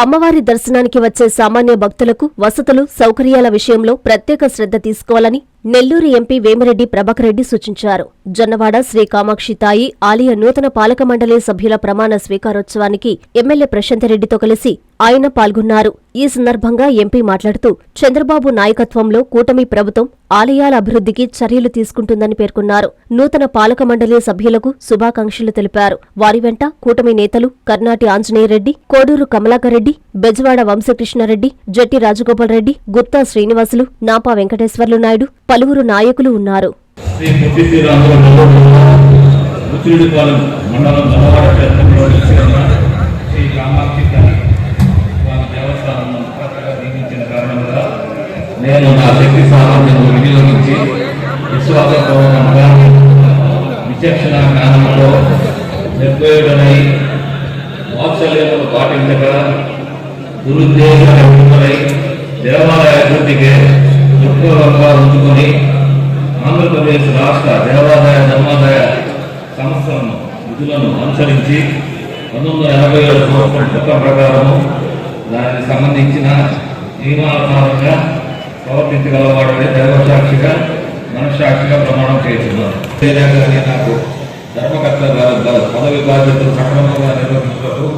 అమ్మవారి దర్శనానికి వచ్చే సామాన్య భక్తులకు వసతులు సౌకర్యాల విషయంలో ప్రత్యేక శ్రద్ధ తీసుకోవాలని నెల్లూరు ఎంపీ వేమిరెడ్డి ప్రభాకరెడ్డి సూచించారు. జొన్నవాడ శ్రీ కామాక్షి తాయి ఆలయ నూతన పాలక మండలి సభ్యుల ప్రమాణ స్వీకారోత్సవానికి ఎమ్మెల్యే ప్రశాంతరెడ్డితో కలిసి ఆయన పాల్గొన్నారు. ఈ సందర్భంగా ఎంపీ మాట్లాడుతూ చంద్రబాబు నాయకత్వంలో కూటమి ప్రభుత్వం ఆలయాల అభివృద్ధికి చర్యలు తీసుకుంటుందని పేర్కొన్నారు. నూతన పాలక మండలి సభ్యులకు శుభాకాంక్షలు తెలిపారు. వారి వెంట కూటమి నేతలు కర్నాటి ఆంజనేయరెడ్డి కోడూరు కమలాకర్ రెడ్డి బెజవాడ వంశకృష్ణారెడ్డి జట్టి రాజగోపాల్ రెడ్డి గుప్తా శ్రీనివాసులు నాపా వెంకటేశ్వర్లు నాయుడు పలువురు నాయకులు ఉన్నారు. శ్రీ మండలం శక్తి సామర్థ్యం వినియోగించి విశ్వాసపూర్వకంగా విచక్షణ జ్ఞానంతో నిర్భయుడనై వాత్సల్యములు పాటించగా దురుద్దేశమై దేవాలయ అభివృద్ధికి దృక్పథంగా ఉంచుకొని ఆంధ్రప్రదేశ్ రాష్ట్ర దేవాదాయ ధర్మాదాయ సంస్థలను విధులను అనుసరించి పంతొమ్మిది వందల ఎనభై ఏడు సంవత్సరం చట్టం ప్రకారము దానికి సంబంధించిన నియమానుసారంగా ప్రవర్తించగలవాడని దైవసాక్షిగా మనస్సాక్షిగా ప్రమాణం చేస్తున్నారు అంతేగాని నాకు ధర్మకర్త గారు పదవి బాధ్యతలు సక్రమంగా నిర్వహించడం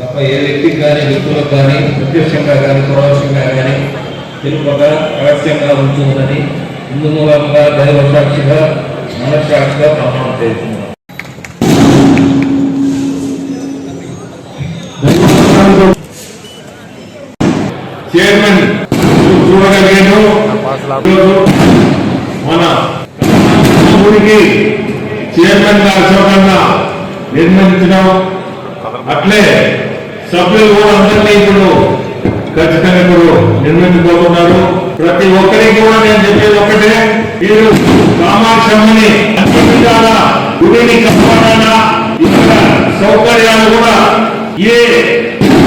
తప్ప ఏ వ్యక్తికి కానీ వ్యక్తులకు కానీ ప్రత్యక్షంగా కానీ పరోక్షంగా కానీ తెలుపగా రహస్యంగా ఉంటుందని ఇందు మూలంగా దైవ సాక్షిగా మనస్సాక్షిగా ప్రమాణం చేస్తున్నారు చైర్మన్ మన ఊరికి చైర్మన్గా అట్లే సభ్యులు కూడా అందరినీ ఇప్పుడు ఖచ్చితంగా ఇప్పుడు ప్రతి ఒక్కరికి కూడా నేను చెప్పేది ఒకటే. మీరు కామాక్షమ్మని అన్ని విధాల గుడిని కాపాడాలా ఇక్కడ సౌకర్యాలు కూడా ఏ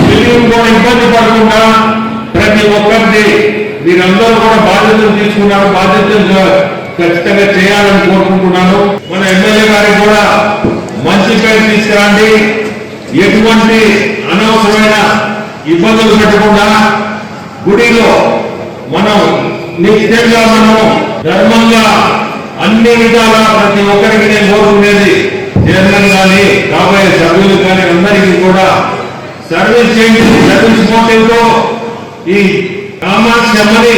తెలియని కూడా ఇబ్బంది పడకుండా ప్రతి ఒక్కరిని మీరందరూ కూడా బాధ్యతలు తీసుకున్నారు బాధ్యతలు ఖచ్చితంగా చేయాలని కోరుకుంటున్నాను. మన ఎమ్మెల్యే గారికి కూడా మంచి పేరు తీసుకురండి. ఎటువంటి అనవసరమైన ఇబ్బందులు పెట్టకుండా గుడిలో మనం నిత్యంగా మనం ధర్మంగా అన్ని విధాలా ప్రతి ఒక్కరికి నేను కోరుకునేది చైర్మన్ కానీ కాబోయే సభ్యులు కానీ అందరికీ కూడా సర్వీస్ చేయండి. సర్వీస్ మోటివ్తో ఈ కామాక్షి అమ్మని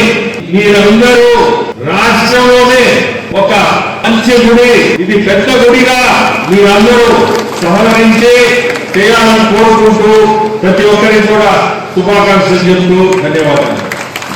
మీరందరూ రాష్ట్రంలోనే ఒక మంచి గుడి ఇది పెద్ద గుడిగా మీరందరూ సహకరించి చేయాలని కోరుకుంటూ ప్రతి ఒక్కరికి కూడా శుభాకాంక్షలు చెబుతూ ధన్యవాదాలు.